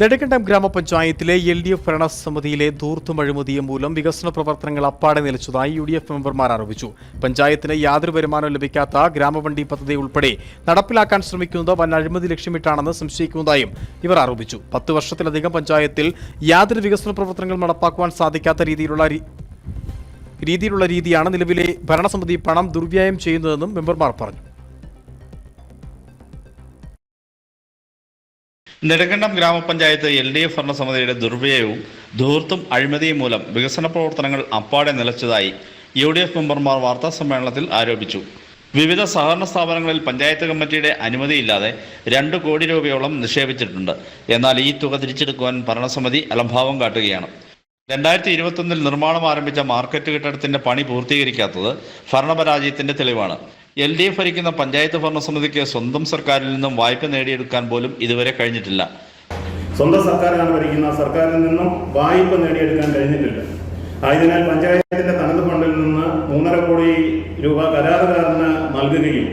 നെടുങ്കണ്ടം ഗ്രാമപഞ്ചായത്തിലെ L D F ഭരണസമിതിയിലെ ധൂർത്തും അഴിമതിയും മൂലം വികസന പ്രവർത്തനങ്ങൾ അപ്പാടെ നിലച്ചതായി യു ഡി എഫ് മെമ്പർമാർ ആരോപിച്ചു. പഞ്ചായത്തിന് യാതൊരു വരുമാനവും ലഭിക്കാത്ത ഗ്രാമവണ്ടി പദ്ധതി ഉൾപ്പെടെ നടപ്പിലാക്കാൻ ശ്രമിക്കുന്നത് വൻ അഴിമതി ലക്ഷ്യമിട്ടാണെന്ന് സംശയിക്കുന്നതായും ഇവർ ആരോപിച്ചു. പത്ത് വർഷത്തിലധികം പഞ്ചായത്തിൽ യാതൊരു വികസന പ്രവർത്തനങ്ങൾ നടപ്പാക്കുവാൻ സാധിക്കാത്ത രീതിയിലുള്ള രീതിയിലുള്ള രീതിയാണ് നിലവിലെ ഭരണസമിതി പണം ദുർവ്യായം ചെയ്യുന്നതെന്നും മെമ്പർമാർ പറഞ്ഞു. നെടുങ്കണ്ടം ഗ്രാമപഞ്ചായത്ത് എൽ ഡി എഫ് ഭരണസമിതിയുടെ ദുർവ്യയവും ധൂർത്തും അഴിമതിയും മൂലം വികസന പ്രവർത്തനങ്ങൾ അപ്പാടെ നിലച്ചതായി യു ഡി എഫ് മെമ്പർമാർ വാർത്താ സമ്മേളനത്തിൽ ആരോപിച്ചു. വിവിധ സഹകരണ സ്ഥാപനങ്ങളിൽ പഞ്ചായത്ത് കമ്മിറ്റിയുടെ അനുമതിയില്ലാതെ രണ്ട് കോടി രൂപയോളം നിക്ഷേപിച്ചിട്ടുണ്ട്. എന്നാൽ ഈ തുക തിരിച്ചെടുക്കുവാൻ ഭരണസമിതി അലംഭാവം കാട്ടുകയാണ്. രണ്ടായിരത്തി ഇരുപത്തൊന്നിൽ നിർമ്മാണം ആരംഭിച്ച മാർക്കറ്റ് കെട്ടിടത്തിന്റെ പണി പൂർത്തീകരിക്കാത്തത് ഭരണപരാജയത്തിന്റെ തെളിവാണ്. എൽ ഡി എഫ് ഭരിക്കുന്ന പഞ്ചായത്ത് ഭരണസമിതിക്ക് സ്വന്തം സർക്കാരിൽ നിന്നും വായ്പ നേടിയെടുക്കാൻ പോലും ഇതുവരെ കഴിഞ്ഞിട്ടില്ല. സ്വന്തം സർക്കാരാണ് ഭരിക്കുന്ന സർക്കാരിൽ നിന്നും വായ്പ നേടിയെടുക്കാൻ കഴിഞ്ഞിട്ടില്ല. ആയതിനാൽ പഞ്ചായത്തിന്റെ തനത് ഫണ്ടിൽ നിന്ന് മൂന്നര കോടി രൂപ കരാറുകാരന് നൽകുകയും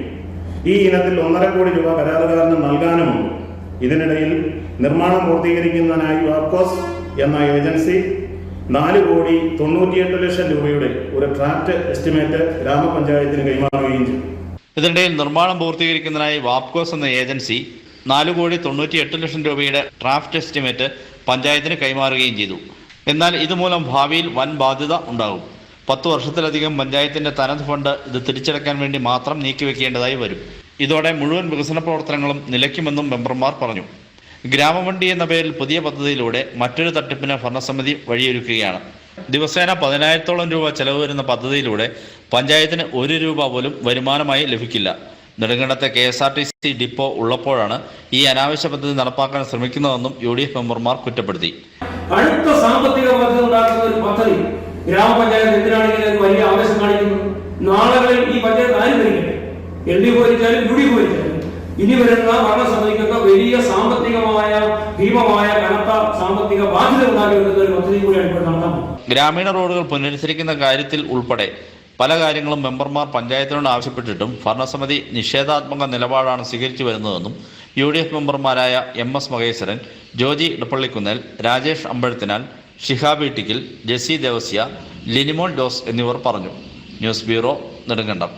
ഈ ഇനത്തിൽ ഒന്നര കോടി രൂപ കരാറുകാരന് നൽകാനുമുണ്ട്. ഇതിനിടയിൽ നിർമ്മാണം പൂർത്തീകരിക്കുന്നതിനായി വാപ്കോസ് എന്ന ഏജൻസി നാല് കോടി തൊണ്ണൂറ്റിയെട്ട് ലക്ഷം രൂപയുടെ ഒരു ട്രാക്ട് എസ്റ്റിമേറ്റ് ഗ്രാമപഞ്ചായത്തിന് കൈമാറുകയും ചെയ്തു. ഇതിനിടയിൽ നിർമ്മാണം പൂർത്തീകരിക്കുന്നതിനായി വാപ്കോസ് എന്ന ഏജൻസി നാല് കോടി തൊണ്ണൂറ്റി എട്ട് ലക്ഷം രൂപയുടെ ട്രാഫ്റ്റ് എസ്റ്റിമേറ്റ് പഞ്ചായത്തിന് കൈമാറുകയും ചെയ്തു. എന്നാൽ ഇതുമൂലം ഭാവിയിൽ വൻ ബാധ്യത ഉണ്ടാകും. പത്ത് വർഷത്തിലധികം പഞ്ചായത്തിന്റെ തനത് ഫണ്ട് ഇത് തിരിച്ചടക്കാൻ വേണ്ടി മാത്രം നീക്കിവെക്കേണ്ടതായി വരും. ഇതോടെ മുഴുവൻ വികസന പ്രവർത്തനങ്ങളും നിലയ്ക്കുമെന്നും മെമ്പർമാർ പറഞ്ഞു. ഗ്രാമവണ്ടി എന്ന പേരിൽ പുതിയ പദ്ധതിയിലൂടെ മറ്റൊരു തട്ടിപ്പിന് ഭരണസമിതി വഴിയൊരുക്കുകയാണ്. ദിവസേന പതിനായിരത്തോളം രൂപ ചെലവ് വരുന്ന പദ്ധതിയിലൂടെ പഞ്ചായത്തിന് ഒരു രൂപ പോലും വരുമാനമായി ലഭിക്കില്ല. നെടുങ്കണ്ടത്തെ K S R T C depot ഉള്ളപ്പോഴാണ് ഈ അനാവശ്യ പദ്ധതി നടപ്പാക്കാൻ ശ്രമിക്കുന്നതെന്നും യു ഡി എഫ് മെമ്പർമാർ കുറ്റപ്പെടുത്തി. അടുത്ത സാമ്പത്തിക പദ്ധതി ഒരു പദ്ധതി ഗ്രാമപഞ്ചായത്ത് വലിയ കാണിക്കുന്നു. നാളുകളിൽ ഈ പഞ്ചായത്ത് ഇനി വരുന്ന ഭരണസമിതിക്കൊക്കെ വലിയ സാമ്പത്തികമായ ഭീമമായ കനത്ത സാമ്പത്തിക ബാധ്യത ഉണ്ടാക്കി വരുന്ന ഒരു പദ്ധതി ഇപ്പോൾ നടത്താൻ ഗ്രാമീണ റോഡുകൾ പുനരുദ്ധരിക്കുന്ന കാര്യത്തിൽ ഉൾപ്പെടെ പല കാര്യങ്ങളും മെമ്പർമാർ പഞ്ചായത്തിനോട് ആവശ്യപ്പെട്ടിട്ടും ഭരണസമിതി നിഷേധാത്മക നിലപാടാണ് സ്വീകരിച്ചു വരുന്നതെന്നും യു ഡി എഫ് മെമ്പർമാരായ എം എസ് മഹേശ്വരൻ ജോജി ഇടപ്പള്ളിക്കുന്നേൽ രാജേഷ് അമ്പഴത്തിനാൽ ഷിഹാബി ടിക്കിൽ ജെസി ദേവസ്യ ലിനിമോൾ ജോസ് എന്നിവർ പറഞ്ഞു. News bureau Nedumkandam.